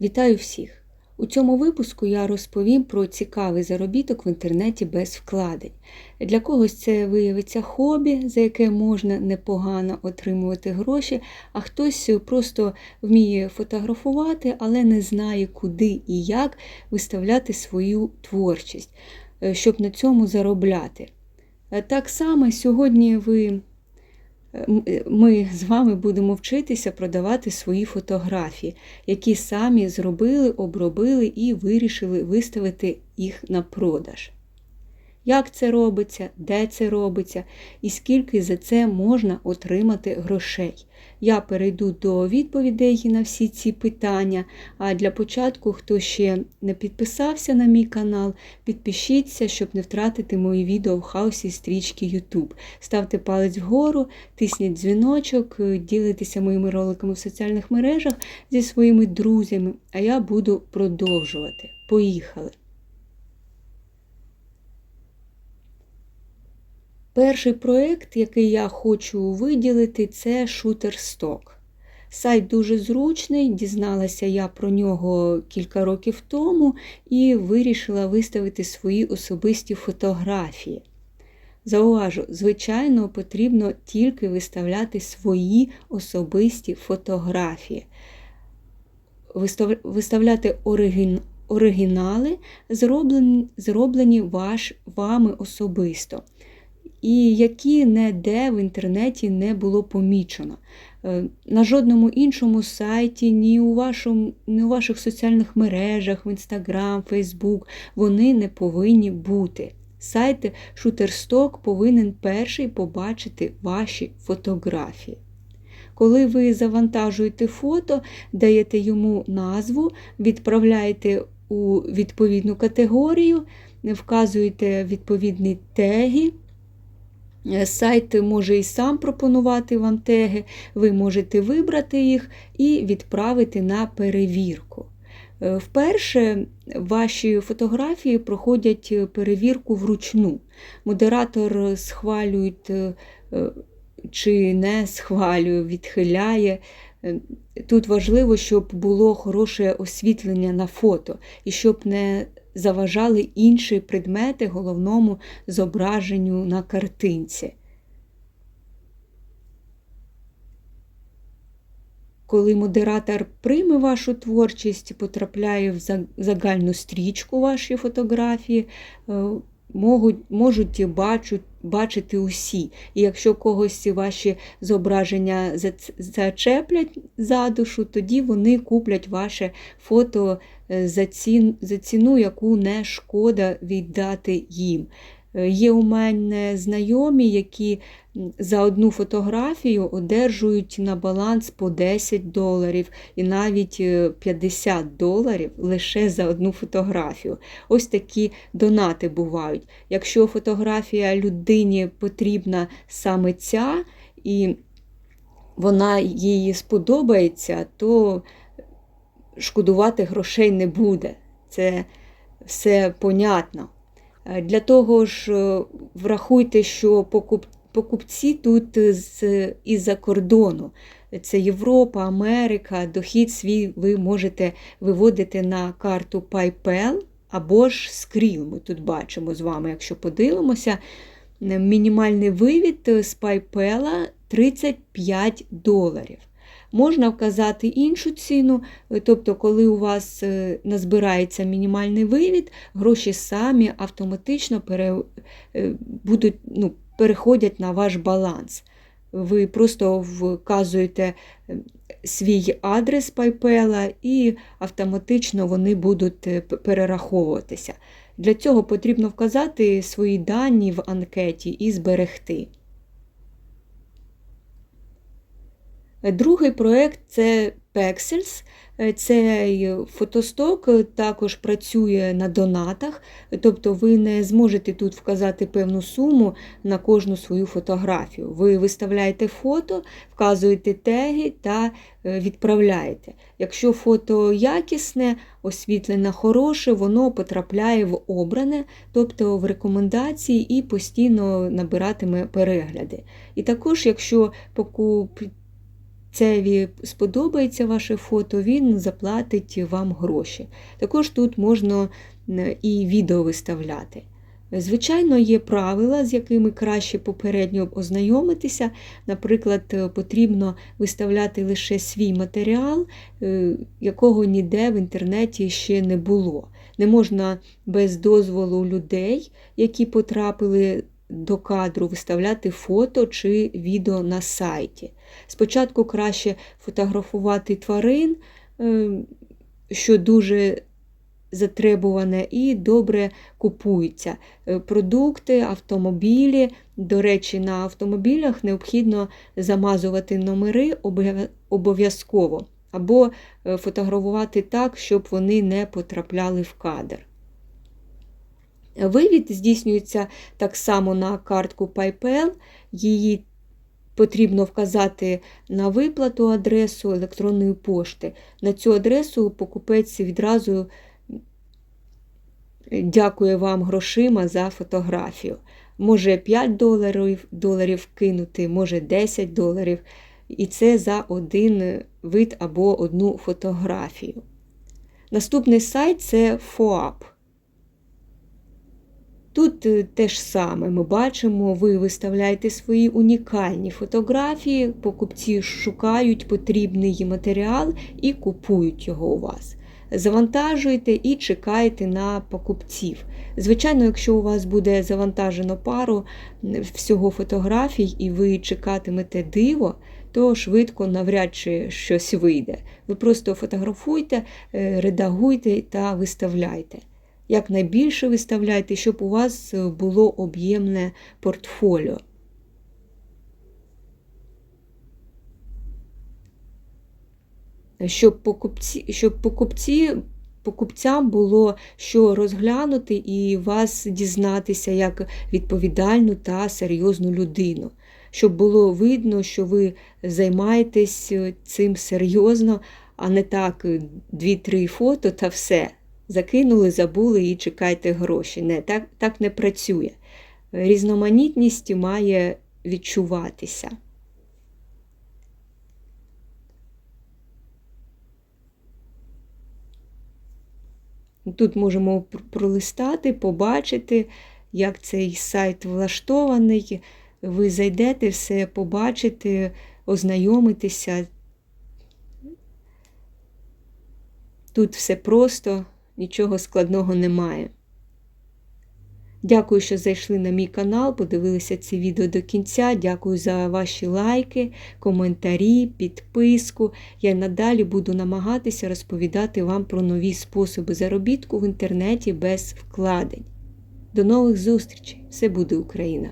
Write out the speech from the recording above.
Вітаю всіх! У цьому випуску я розповім про цікавий заробіток в інтернеті без вкладень. Для когось це виявиться хобі, за яке можна непогано отримувати гроші, а хтось просто вміє фотографувати, але не знає, куди і як виставляти свою творчість, е, щоб на цьому заробляти. Е, Так само сьогодні ви ми з вами будемо вчитися продавати свої фотографії, які самі зробили, обробили і вирішили виставити їх на продаж. Як це робиться, де це робиться і скільки за це можна отримати грошей. Я перейду до відповідей на всі ці питання. А для початку, хто ще не підписався на мій канал, підпишіться, щоб не втратити мої відео в хаосі стрічки YouTube. Ставте палець вгору, тисніть дзвіночок, ділитеся моїми роликами в соціальних мережах зі своїми друзями, а я буду продовжувати. Поїхали! Перший проєкт, який я хочу виділити, це Shutterstock. Сайт дуже зручний, дізналася я про нього кілька років тому і вирішила виставити свої особисті фотографії. Зауважу, звичайно, потрібно тільки виставляти свої особисті фотографії, виставляти оригін... оригінали, зроблені, зроблені ваш, вами особисто і які ніде в інтернеті не було помічено. Е, на жодному іншому сайті, ні у вашому, ні у ваших соціальних мережах, в Інстаграм, Фейсбук, вони не повинні бути. Сайт Shutterstock повинен перший побачити ваші фотографії. Коли ви завантажуєте фото, даєте йому назву, відправляєте у відповідну категорію, вказуєте відповідні теги. Е, сайт може і сам пропонувати вам теги, ви можете вибрати їх і відправити на перевірку. Е, вперше ваші фотографії проходять перевірку вручну. Модератор схвалює е, чи не схвалює, відхиляє. Тут важливо, щоб було хороше освітлення на фото і щоб не заважали інші предмети головному зображенню на картинці. Коли модератор прийме вашу творчість, потрапляє в загальну стрічку вашої фотографії, е, можуть можуть бачу, бачити усі. І якщо когось ваші зображення зачеплять за душу, тоді вони куплять ваше фото за, ці, за ціну, яку не шкода віддати їм. Е, є у мене знайомі, які за одну фотографію одержують на баланс по 10 доларів і навіть 50 е, доларів лише за одну фотографію. Ось такі донати бувають. Якщо фотографія людині потрібна саме ця, і вона їй сподобається, то шкодувати грошей не буде. Це все понятно. Е, для того ж, е, врахуйте, що покупці тут із-за кордону. Це Європа, Америка, дохід свій ви можете виводити на карту PayPal або ж Skrill. Ми тут бачимо з вами, якщо подивимося, мінімальний вивід з PayPal 35 доларів. Можна вказати іншу ціну, е, тобто, коли у вас е, назбирається мінімальний вивід, гроші самі автоматично пере, е, будуть, ну, переходять на ваш баланс. Ви просто вказуєте свій адрес PayPal і автоматично вони будуть перераховуватися. Для цього потрібно вказати свої дані в анкеті і зберегти. Другий проєкт це Pexels. Цей фотосток також працює на донатах, тобто ви не зможете тут вказати певну суму на кожну свою фотографію. Ви виставляєте фото, вказуєте теги та е, відправляєте. Якщо фото якісне, освітлене хороше, воно потрапляє в обране, тобто в рекомендації і постійно набиратиме перегляди. І також, якщо покуп покупцеві сподобається ваше фото, він заплатить вам гроші. Також тут можна і відео виставляти. Звичайно, є правила, з якими краще попередньо ознайомитися. Наприклад, потрібно виставляти лише свій матеріал, е, якого ніде в інтернеті ще не було. Не можна без дозволу людей, які потрапили до кадру, виставляти фото чи відео на сайті. Спочатку краще фотографувати тварин, е, що дуже затребуване і добре купується. Е, продукти, автомобілі. До речі, на автомобілях необхідно замазувати номери обов'язково, або е, фотографувати так, щоб вони не потрапляли в кадр. Вивід здійснюється так само на картку PayPal, її потрібно вказати на виплату адресу електронної пошти. На цю адресу покупець відразу дякує вам грошима за фотографію. Може 5 доларів доларів кинути, може 10 доларів. І це за один вид або одну фотографію. Наступний сайт це FOAP. Тут е, те ж саме ми бачимо, ви виставляєте свої унікальні фотографії, покупці шукають потрібний матеріал і купують його у вас завантажуєте і чекаєте на покупців. Звичайно, якщо у вас буде завантажено пару всього фотографій, і ви чекатимете диво, то швидко навряд чи щось вийде. Ви просто фотографуйте, е, редагуйте та виставляйте. Якнайбільше виставляйте, щоб у вас було об'ємне портфоліо. щоб покупці, щоб покупці, покупцям було що розглянути і вас дізнатися як відповідальну та серйозну людину. Щоб було видно, що ви займаєтесь цим серйозно, а не так дві-три фото та все. Закинули, забули і чекайте гроші. Не, Так, Так не працює. Різноманітність має відчуватися. Тут можемо пролистати, побачити, як цей сайт влаштований. Ви зайдете, все побачите, ознайомитеся. Тут все просто, нічого складного немає. Дякую, що зайшли на мій канал, подивилися це відео до кінця. Дякую за ваші лайки, коментарі, підписку. Я надалі буду намагатися розповідати вам про нові способи заробітку в інтернеті без вкладень. До нових зустрічей! Все буде Україна!